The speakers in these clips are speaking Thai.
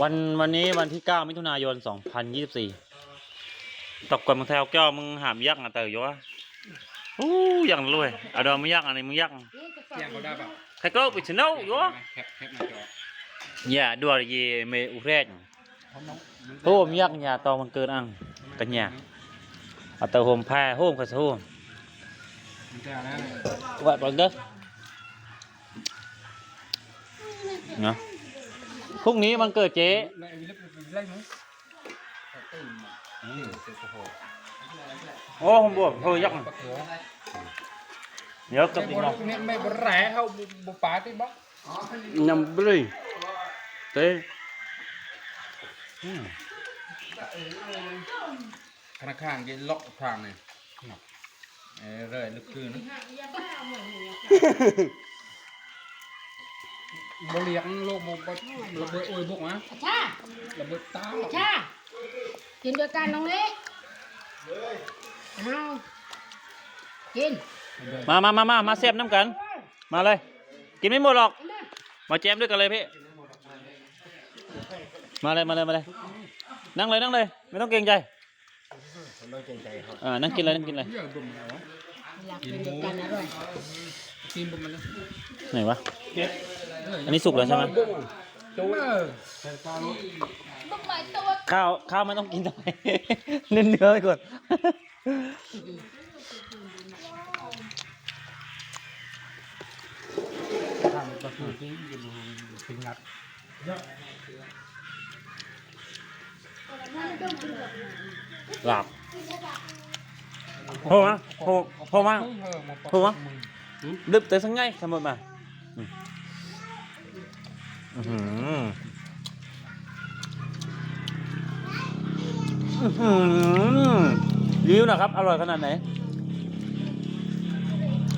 วันวันนี้วันที่ 9 มิถุนายน 2024ตกก่อนมึงแถวแก้วมึงหามยักษ์อะเต๋ออยู่วะอู้ยังรวยเอาดอกมึงยักษ์อันนี้มึงยักษ์เสียงเขาได้ป่ะใครก็ไปชนะอยู่วะแคปแคปหน้าจออย่าด่วนเยเมอุเรศเขาน้องโฮมยักษ์อย่าตองมันเกินอังกันอย่าเอาเต๋อโฮมแพ้โฮมกระโฮมมันจะแล้ววัดบอลเด้อเนาะ พรุ่งนี้มันเกิดเจ๊ไล่ไล่ไล่ไหมอืมเสร็จโอ้โหโอ้ผมบวกเฮ้ยยักษ์ปะเขือเดี๋ยวกลัไม่บอีบกรเนาะนี่ไม่บรแหล่เขาบุปผาที่บ๊อก nhầm bơi tê ธนาคารกินล็อกทางนี่เออเรื่อยลึกคืน บเลียงโลกบุระเบิดโอ้ยบุกนะชาระเบิดตาชากินด้วยกันน้องเล็กเอากินมามามามามาเสียบน้ำกัน มาเลย กินไม่หมดหรอก มาแจมด้วยกันเลยพี่ มาเลยมาเลยมาเลย นั่งเลยนั่งเลย ไม่ต้องเกรงใจอ่านั่งกินเลยนั่งกินเลยเยอะบุ่มแล้วอยากกินด้วยกันอร่อยกินบุ่มมันเลยไหนวะ อันนี้สุกแล้วใช่ไหมจุ๊บข้าวข้าวไม่ต้องกินทำไมเน้นเนื้อไปก่อนทำก็คือที่อยู่สิงงัดหลับโหมาโหโหมา Thua á? đứt tới sáng ngay cảm ơn bà ừ. Ừ hử. Ừ hử. รีวิวหนะครับ อร่อยขนาดไหน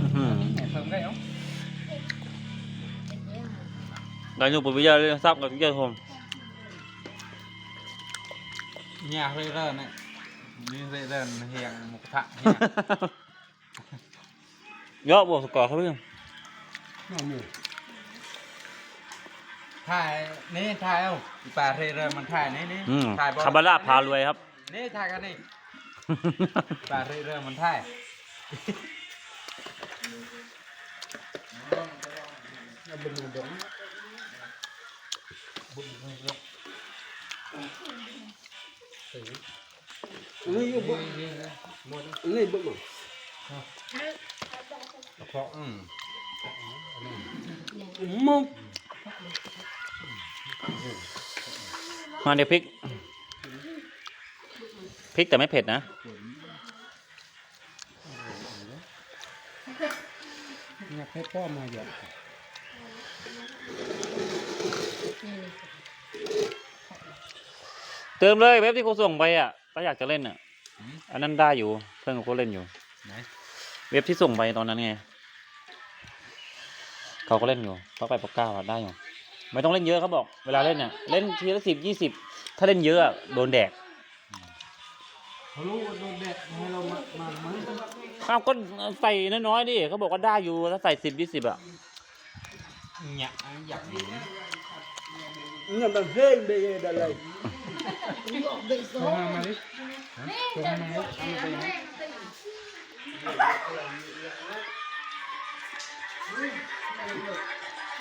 อื้อหือเพิ่มได้เหรอ Gái nhục bây giờ lên sắp gặp chơi hôm อยากเลยเริ่มเนี่ยนี่เลยเริ่มเฮียงหมุกทะเฮีย Nhớ bộ cỏ không biết không ถ่ายนี่ถ่ายเอาอีป่าเรเริ่มมันถ่ายนี่นี่อืมถ่ายบอลคาบาร่าพารวยครับ นี่ถ่ายกันนี่ป่าเรเริ่มมันถ่ายเพราะอืมมาเดี๋ยวพริก พริกแต่ไม่เผ็ดนะ อยากให้พ่อมาเยอะเติมเลยเว็บที่เขาส่งไปอะก็อยากจะเล่นอะ อันนั้นได้อยู่ เพื่อนเขาก็เล่นอยู่ไหนเว็บที่ส่งไปตอนนั้นไง เขาก็เล่นอยู่เขาไปปกเก้าอะได้อยู่ ไม่ต้องเล่นเยอะเขาบอก เวลาเล่นเนี่ยเล่นทีละสิบยี่สิบถ้าเล่นเยอะอะโดนแดกเขารู้ว่าโดนแดดให้เรามามามาอ้าวก็ใส่น้อยๆดิเขาบอกว่าได้อยู่ถ้าใส่สิบยี่สิบอะอยากอยากเห็น Nga bang heng be ye dalai. โทรมามาดิโทรมามาดิเอามาไปไหน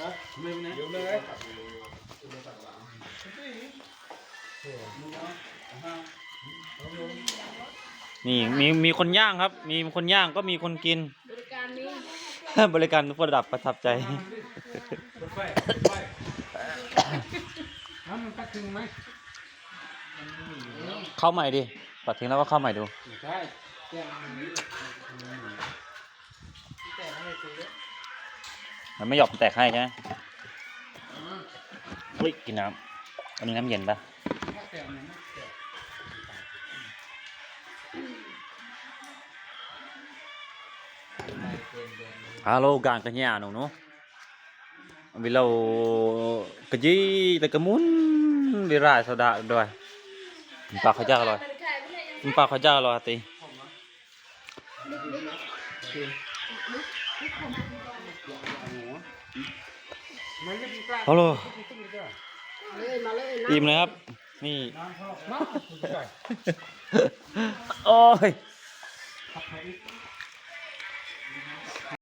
sebelah masa mang yo ai kartun còn bằng thà này rồi นี่มีมีคนย่างครับ มีคนย่างก็มีคนกิน บริการนี้บริการระดับประทับใจเอามันตักถึงไหมเข้าใหม่ดิตัดทิ้งแล้วก็เข้าใหม่ดูใช่แก้ มันไม่หยอกแตกให้ใช่ไหมเฮ้ยกินน้ำอันนี้น้ำเย็นปะฮัลโหลกางกันยาหนูเนาะวิเรากะจีแต่กะมุนวิราสดาด้วยปากเขาจ้าลอยปากเขาจ้าลอยตี ฮัลโหลเลยมาเลยนะอิ่มเลยครับ นี่โอ้ย